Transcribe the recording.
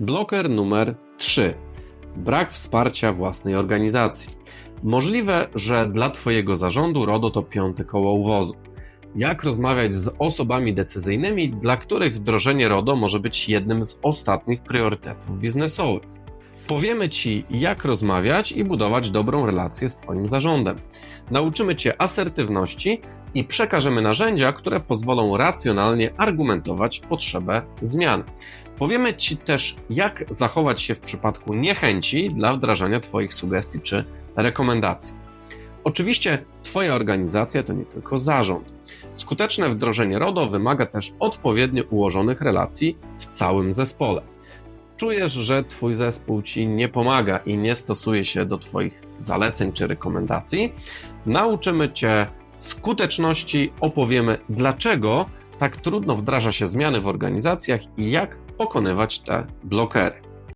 Bloker numer 3. Brak wsparcia własnej organizacji. Możliwe, że dla Twojego zarządu RODO to piąte koło uwozu. Jak rozmawiać z osobami decyzyjnymi, dla których wdrożenie RODO może być jednym z ostatnich priorytetów biznesowych? Powiemy Ci, jak rozmawiać i budować dobrą relację z Twoim zarządem. Nauczymy Cię asertywności i przekażemy narzędzia, które pozwolą racjonalnie argumentować potrzebę zmian. Powiemy Ci też, jak zachować się w przypadku niechęci dla wdrażania Twoich sugestii czy rekomendacji. Oczywiście Twoja organizacja to nie tylko zarząd. Skuteczne wdrożenie RODO wymaga też odpowiednio ułożonych relacji w całym zespole. Czujesz, że Twój zespół Ci nie pomaga i nie stosuje się do Twoich zaleceń czy rekomendacji? Nauczymy Cię skuteczności, opowiemy, dlaczego tak trudno wdraża się zmiany w organizacjach i jak pokonywać te blokery.